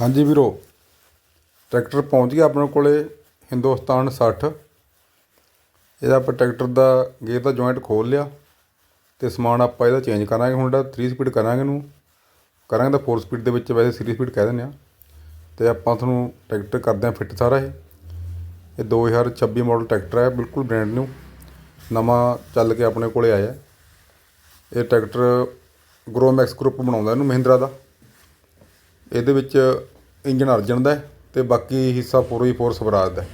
ਹਾਂਜੀ ਵੀਰੋ, ਟਰੈਕਟਰ ਪਹੁੰਚ ਗਿਆ ਆਪਣੇ ਕੋਲੇ ਹਿੰਦੁਸਤਾਨ 60 ਇਹਦਾ ਆਪਾਂ ਟਰੈਕਟਰ ਦਾ ਗੇਅਰ ਦਾ ਜੁਆਇੰਟ ਖੋਲ ਲਿਆ ਤੇ ਸਮਾਨ ਆਪਾਂ ਇਹਦਾ ਚੇਂਜ ਕਰਾਂਗੇ ਹੁਣ ਦਾ 3 ਸਪੀਡ ਕਰਾਂਗੇ ਇਹਨੂੰ। ਕਰਾਂਗੇ ਤਾਂ 4 ਸਪੀਡ ਦੇ ਵਿੱਚ ਵੈਸੇ 3 ਸਪੀਡ ਕਹਿ ਦਿੰਦੇ ਆ। ਤੇ ਆਪਾਂ ਤੁਹਾਨੂੰ ਟਰੈਕਟਰ ਕਰਦੇ ਆ ਫਿੱਟ ਸਾਰਾ ਇਹ। ਇਹ 2026 ਮਾਡਲ ਟਰੈਕਟਰ ਹੈ ਬਿਲਕੁਲ ਬ੍ਰਾਂਡ ਨਿਊ ਨਵਾਂ ਚੱਲ ਕੇ ਆਪਣੇ ਕੋਲੇ ਆਇਆ। ਇਹ ਟਰੈਕਟਰ ਗਰੋਮੈਕਸ ਗਰੁੱਪ ਬਣਾਉਂਦਾ ਇਹਨੂੰ ਮਹਿੰਦਰਾ ਦਾ। ਇਹਦੇ ਵਿੱਚ ਇੰਜਨ ਅਰਜਨ ਦਾ ਅਤੇ ਬਾਕੀ ਹਿੱਸਾ 4x4 ਸਵਰਾਜ ਦਾ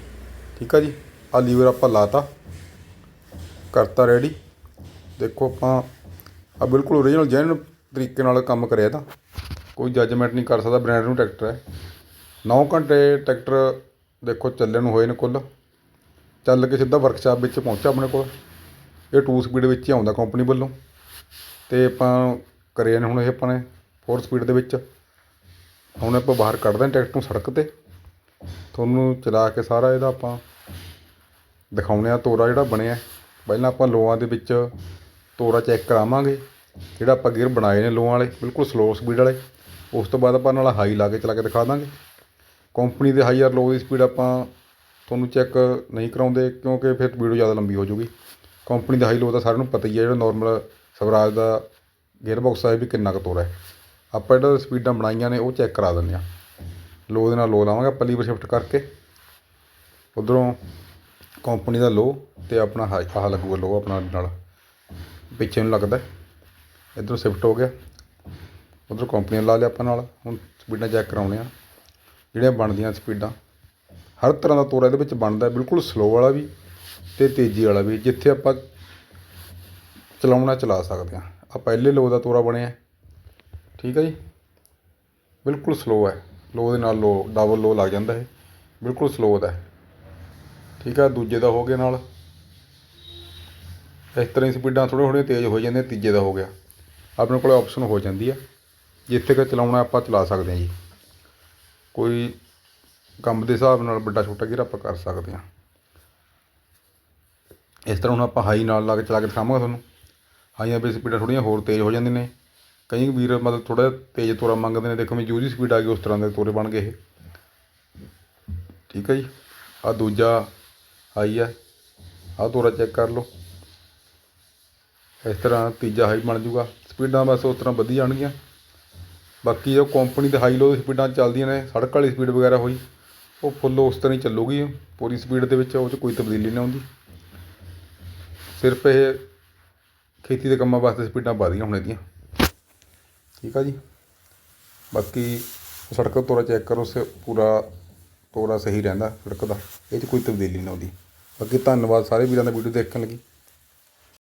ਠੀਕ ਆ ਜੀ? ਆ ਲੀਵਰ ਆਪਾਂ ਲਾਤਾ। ਕਰਤਾ ਰੈਡੀ ਦੇਖੋ ਆਪਾਂ ਆ ਬਿਲਕੁਲ ਓਰੀਜਨਲ ਜੈਨ ਤਰੀਕੇ ਨਾਲ ਕੰਮ ਕਰਿਆ ਤਾਂ। ਕੋਈ ਜੱਜਮੈਂਟ ਨਹੀਂ ਕਰ ਸਕਦਾ ਬ੍ਰਾਂਡ ਨੂੰ ਟਰੈਕਟਰ ਹੈ। 9 ਘੰਟੇ ਟਰੈਕਟਰ ਦੇਖੋ ਚੱਲਣ ਨੂੰ ਹੋਏ ਨੇ ਕੁੱਲ। ਚੱਲ ਕੇ ਸਿੱਧਾ ਵਰਕਸ਼ਾਪ ਵਿੱਚ ਪਹੁੰਚਿਆ ਆਪਣੇ ਕੋਲ। ਇਹ 2 ਸਪੀਡ ਵਿੱਚ ਹੀ ਆਉਂਦਾ ਕੰਪਨੀ ਵੱਲੋਂ। ਤੇ ਆਪਾਂ ਕਰਿਆ ਨੇ ਹੁਣ ਇਹ ਆਪਾਂ ਨੇ 4 ਸਪੀਡ ਦੇ ਵਿੱਚ। ਹੁਣ ਆਪਾਂ ਬਾਹਰ ਕੱਢਦੇ ਹਾਂ ਟਰੈਕਟਰ ਨੂੰ ਸੜਕ ਤੇ। ਤੁਹਾਨੂੰ ਚਲਾ ਕੇ ਸਾਰਾ ਇਹਦਾ ਆਪਾਂ ਦਿਖਾਉਂਦੇ ਆ ਤੋਰਾ ਜਿਹੜਾ ਬਣਿਆ ਪਹਿਲਾਂ ਆਪਾਂ ਲੋਆਂ ਦੇ ਵਿੱਚ ਤੋਰਾ ਚੈੱਕ ਕਰਾਵਾਂਗੇ, ਜਿਹੜਾ ਆਪਾਂ ਗੇਅਰ ਬਣਾਏ ਨੇ ਲੋਆਂ ਵਾਲੇ, ਬਿਲਕੁਲ ਸਲੋ ਸਪੀਡ ਵਾਲੇ। ਉਸ ਤੋਂ ਬਾਅਦ ਆਪਾਂ ਨਾਲ ਹਾਈ ਲਾ ਕੇ ਚਲਾ ਕੇ ਦਿਖਾ ਦਾਂਗੇ। ਕੰਪਨੀ ਦੇ ਹਾਈ ਔਰ ਲੋ ਦੀ ਸਪੀਡ ਆਪਾਂ ਤੁਹਾਨੂੰ ਚੈੱਕ ਨਹੀਂ ਕਰਾਉਂਦੇ, ਕਿਉਂਕਿ ਫਿਰ ਵੀਡੀਓ ਜ਼ਿਆਦਾ ਲੰਬੀ ਹੋ ਜਾਊਗੀ। ਕੰਪਨੀ ਦਾ ਹਾਈ ਲੋ ਤਾਂ ਸਾਰਿਆਂ ਨੂੰ ਪਤਾ ਹੀ ਹੈ, ਜਿਹੜਾ ਨਾਰਮਲ ਸਵਰਾਜ ਦਾ ਗੇਅਰ ਬਾਕਸ ਹੈ ਵੀ ਕਿੰਨਾ ਕੁ ਤੋਰਾ ਹੈ। ਆਪਾਂ ਜਿਹੜਾ ਸਪੀਡਾਂ ਬਣਾਈਆਂ ਨੇ, ਉਹ ਚੈੱਕ ਕਰਾ ਦਿੰਦੇ ਹਾਂ। ਲੋ ਦੇ ਨਾਲ ਲੋ ਲਾਵਾਂਗੇ, ਆਪਾਂ ਲੀਵਰ ਸ਼ਿਫਟ ਕਰਕੇ। ਉਧਰੋਂ ਕੰਪਨੀ ਦਾ ਲੋ ਤੇ ਆਪਣਾ ਹਾਈ, ਆਹ ਲੱਗੂਗਾ ਲੋ ਆਪਣਾ ਨਾਲ। ਪਿੱਛੇ ਨੂੰ ਲੱਗਦਾ। ਇਧਰੋਂ ਸ਼ਿਫਟ ਹੋ ਗਿਆ। ਉਧਰੋਂ ਕੰਪਨੀ ਲਾ ਲਿਆ ਆਪਾਂ ਨਾਲ। ਹੁਣ ਸਪੀਡਾਂ ਚੈੱਕ ਕਰਾਉਣੇ ਆ ਜਿਹੜੀਆਂ ਬਣਦੀਆਂ ਸਪੀਡਾਂ ਹਰ ਤਰ੍ਹਾਂ ਦਾ ਤੋਰਾ ਇਹਦੇ ਵਿੱਚ ਬਣਦਾ, ਬਿਲਕੁਲ ਸਲੋ ਵਾਲਾ ਵੀ ਤੇ ਤੇਜ਼ੀ ਵਾਲਾ ਵੀ। ਜਿੱਥੇ ਆਪਾਂ ਚਲਾਉਣਾ, ਚਲਾ ਸਕਦੇ ਆ ਆ ਪਹਿਲੇ ਲੋ ਦਾ ਤੋਰਾ ਬਣਿਆ। ਠੀਕ ਹੈ ਜੀ? ਬਿਲਕੁਲ ਸਲੋ ਹੈ। ਲੋ ਦੇ ਨਾਲ ਲੋ ਡਬਲ ਲੋ ਲੱਗ ਜਾਂਦਾ ਹੈ ਬਿਲਕੁਲ ਸਲੋ ਦਾ ਠੀਕ ਹੈ ਦੂਜੇ ਦਾ ਹੋ ਗਿਆ ਨਾਲ। ਇਸ ਤਰ੍ਹਾਂ ਹੀ ਸਪੀਡਾਂ ਥੋੜ੍ਹੀਆਂ ਥੋੜ੍ਹੀਆਂ ਤੇਜ਼ ਹੋ ਜਾਂਦੀਆਂ, ਤੀਜੇ ਦਾ ਹੋ ਗਿਆ। ਆਪਣੇ ਕੋਲ ਆਪਸ਼ਨ ਹੋ ਜਾਂਦੀ ਆ। ਜਿੱਥੇ ਕਿ ਚਲਾਉਣਾ ਆਪਾਂ ਚਲਾ ਸਕਦੇ ਹਾਂ ਜੀ। ਕੋਈ ਕੰਮ ਦੇ ਹਿਸਾਬ ਨਾਲ ਵੱਡਾ ਛੋਟਾ ਗੇਅਰ ਆਪਾਂ ਕਰ ਸਕਦੇ ਹਾਂ। ਇਸ ਤਰ੍ਹਾਂ ਹੁਣ ਆਪਾਂ ਹਾਈ ਨਾਲ ਲਾ ਕੇ ਚਲਾ ਕੇ ਦਿਖਾਵਾਂਗੇ ਤੁਹਾਨੂੰ। ਹਾਈਆਂ ਵੀ ਸਪੀਡਾਂ ਥੋੜ੍ਹੀਆਂ ਹੋਰ ਤੇਜ਼ ਹੋ ਜਾਂਦੀਆਂ ਨੇ। ਕਈ ਵੀਰ ਮਤਲਬ ਥੋੜ੍ਹਾ ਤੇਜ਼ ਤੋਰਾ ਮੰਗਦੇ ਨੇ, ਦੇਖੋ ਮੈਂ ਜੂਦੀ ਸਪੀਡ ਆ ਗਈ, ਉਸ ਤਰ੍ਹਾਂ ਦੇ ਤੋਰੇ ਬਣ ਗਏ ਇਹ। ਠੀਕ ਹੈ ਜੀ? ਆ ਦੂਜਾ ਹਾਈ ਹੈ ਆਹ ਤੋਰਾ ਚੈੱਕ ਕਰ ਲਓ। ਇਸ ਤਰ੍ਹਾਂ ਤੀਜਾ ਹਾਈ ਬਣ ਜੂਗਾ ਸਪੀਡਾਂ ਬਸ ਉਸ ਤਰ੍ਹਾਂ ਵਧੀ ਜਾਣਗੀਆਂ ਬਾਕੀ ਜੋ ਕੰਪਨੀ ਦੇ ਹਾਈ ਲੋ ਸਪੀਡਾਂ ਚੱਲਦੀਆਂ ਨੇ, ਸੜਕ ਵਾਲੀ ਸਪੀਡ ਵਗੈਰਾ ਹੋਈ, ਉਹ ਫੁੱਲ ਉਸ ਤਰ੍ਹਾਂ ਹੀ ਚੱਲੂਗੀ। ਪੂਰੀ ਸਪੀਡ ਦੇ ਵਿੱਚ ਉਹ 'ਚ ਕੋਈ ਤਬਦੀਲੀ ਨਹੀਂ ਆਉਂਦੀ। ਸਿਰਫ ਇਹ ਖੇਤੀ ਦੇ ਕੰਮਾਂ ਵਾਸਤੇ ਸਪੀਡਾਂ ਵਧਦੀਆਂ ਹੁਣ ਇਹਦੀਆਂ ਠੀਕ ਆ ਜੀ? ਬਾਕੀ ਸੜਕ ਤੋਰਾ ਚੈੱਕ ਕਰੋ ਸੇ ਪੂਰਾ ਤੋਰਾ ਸਹੀ ਰਹਿੰਦਾ ਸੜਕ ਦਾ। ਇਹ 'ਚ ਕੋਈ ਤਬਦੀਲੀ ਨਾ ਆਉਂਦੀ। ਬਾਕੀ ਧੰਨਵਾਦ ਸਾਰੇ ਵੀਰਾਂ ਦਾ ਵੀਡੀਓ ਦੇਖਣ ਲਈ